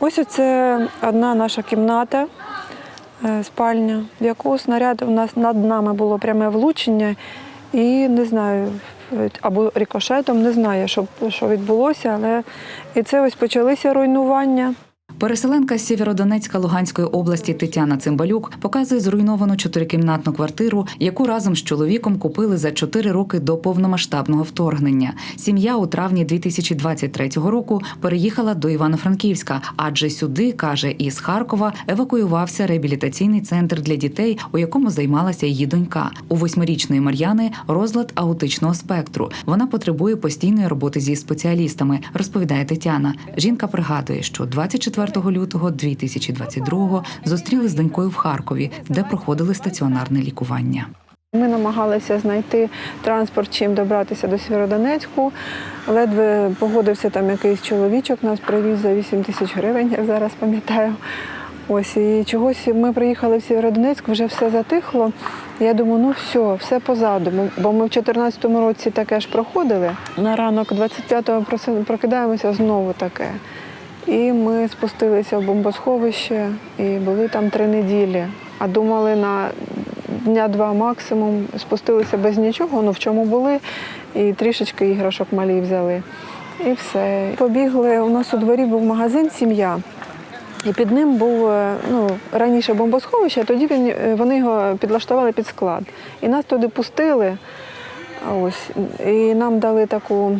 Ось це одна наша кімната, е, спальня, в яку снаряд у нас над нами було пряме влучення, і не знаю, або рикошетом, не знаю, що, що відбулося, але і це ось почалися руйнування. Переселенка з Сєвєродонецька Луганської області Тетяна Цимбалюк показує зруйновану чотирикімнатну квартиру, яку разом з чоловіком купили за чотири роки до повномасштабного вторгнення. Сім'я у травні 2023 року переїхала до Івано-Франківська, адже сюди каже із Харкова евакуювався реабілітаційний центр для дітей, у якому займалася її донька. У восьмирічної Мар'яни розлад аутичного спектру. Вона потребує постійної роботи зі спеціалістами, розповідає Тетяна. Жінка пригадує, що 24 лютого 2022-го зустріли з донькою в Харкові, де проходили стаціонарне лікування. Ми намагалися знайти транспорт, чим добратися до Сєвєродонецьку. Ледве погодився там якийсь чоловічок, нас привіз за 8 тисяч гривень, я зараз пам'ятаю. Ось і чогось ми приїхали в Сєвєродонецьк, вже все затихло. Я думаю, ну все, все позаду. Бо- ми в 2014 році таке ж проходили. На ранок 25-го проси- прокидаємося знову таке. І ми спустилися в бомбосховище і були там три неділі. А думали на дня два максимум, спустилися без нічого, ну в чому були, і трішечки іграшок малі взяли. І все. Побігли. У нас у дворі був магазин Сім'я. І під ним був е, ну, раніше бомбосховище, а тоді він, е, вони його підлаштували під склад. І нас туди пустили. Ось, і нам дали таку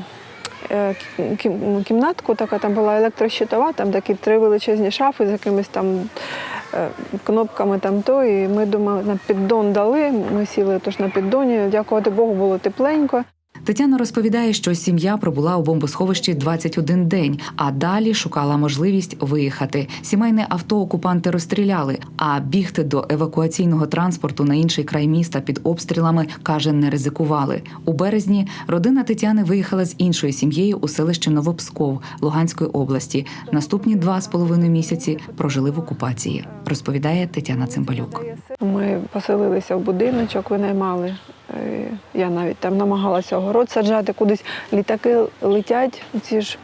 кімнатку, така там була електрощитова, там такі три величезні шафи з якимись там е, кнопками там то. І ми думали, на піддон дали. Ми сіли тож на піддоні. Дякувати Богу, було тепленько. Тетяна розповідає, що сім'я пробула у бомбосховищі 21 день, а далі шукала можливість виїхати. Сімейне авто окупанти розстріляли, а бігти до евакуаційного транспорту на інший край міста під обстрілами каже, не ризикували. У березні родина Тетяни виїхала з іншою сім'єю у селище Новопсков Луганської області. Наступні два з половиною місяці прожили в окупації, розповідає Тетяна Цимбалюк. Ми поселилися в будиночок, винаймали. Я навіть там намагалася огород саджати, кудись літаки летять, ці ж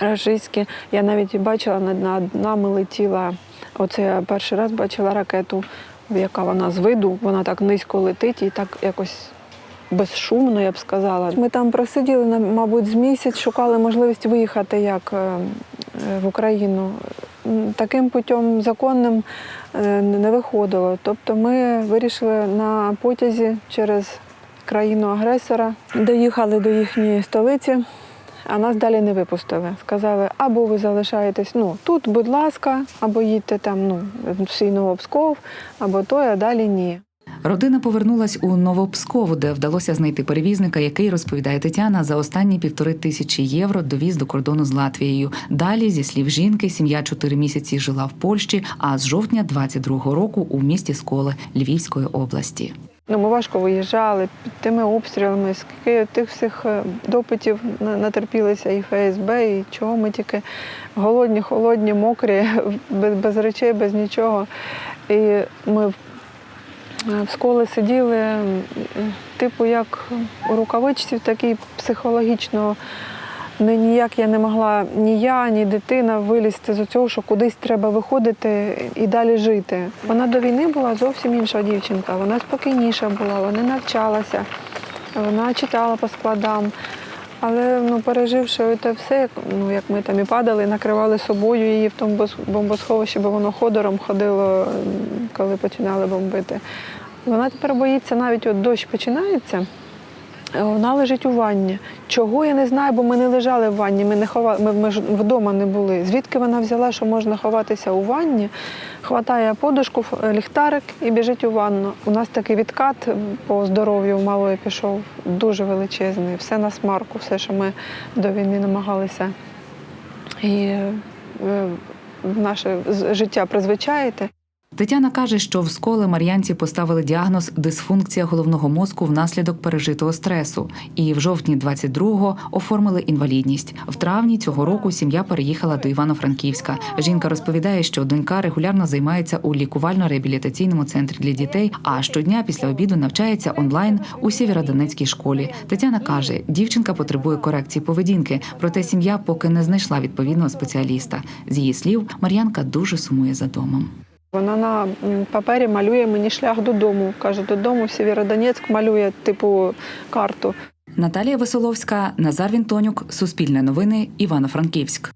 рашистські. Я навіть бачила, над, нами летіла. Оце я перший раз бачила ракету, яка вона з виду, вона так низько летить і так якось безшумно, я б сказала. Ми там просиділи, мабуть, з місяць, шукали можливість виїхати як е, е, в Україну. Таким путем законним е, не виходило. Тобто ми вирішили на потязі через країну-агресора, доїхали до їхньої столиці, а нас далі не випустили. Сказали, або ви залишаєтесь ну, тут, будь ласка, або їдьте там ну, в свій Новопсков, або то, а далі ні. Родина повернулась у Новопскову, де вдалося знайти перевізника, який розповідає Тетяна за останні півтори тисячі євро довіз до кордону з Латвією. Далі, зі слів жінки, сім'я чотири місяці жила в Польщі, а з жовтня 22-го року у місті Сколе Львівської області. Ну, ми важко виїжджали під тими обстрілами, скільки тих всіх е, допитів натерпілися і ФСБ, і чого ми тільки голодні, холодні, мокрі, без, без речей, без нічого. І ми в- в школі сиділи, типу, як у рукавичці, в такій психологічно. Не ніяк я не могла ні я, ні дитина вилізти з цього, що кудись треба виходити і далі жити. Вона до війни була зовсім інша дівчинка. Вона спокійніша була, вона навчалася, вона читала по складам. Але ну, переживши це все, ну, як ми там і падали, накривали собою її в тому бос- бомбосховищі, бо воно ходором ходило, коли починали бомбити. Вона тепер боїться, навіть от дощ починається. Вона лежить у ванні. Чого я не знаю, бо ми не лежали в ванні, ми не хова... ми, ми ж вдома не були. Звідки вона взяла, що можна ховатися у ванні, хватає подушку, ліхтарик і біжить у ванну. У нас такий відкат по здоров'ю малої пішов дуже величезний. Все на смарку, все, що ми до війни намагалися. І е, в наше життя призвичаїти. Тетяна каже, що в сколе Мар'янці поставили діагноз дисфункція головного мозку внаслідок пережитого стресу. І в жовтні 22-го оформили інвалідність. В травні цього року сім'я переїхала до Івано-Франківська. Жінка розповідає, що донька регулярно займається у лікувально-реабілітаційному центрі для дітей, а щодня після обіду навчається онлайн у Сєвєродонецькій школі. Тетяна каже, дівчинка потребує корекції поведінки, проте сім'я поки не знайшла відповідного спеціаліста. З її слів, Мар'янка дуже сумує за домом. Вона на папері малює мені шлях додому. Каже, додому в Сєвєродонецьк малює типу карту. Наталія Веселовська, Назар Вінтонюк, Суспільне новини, Івано-Франківськ.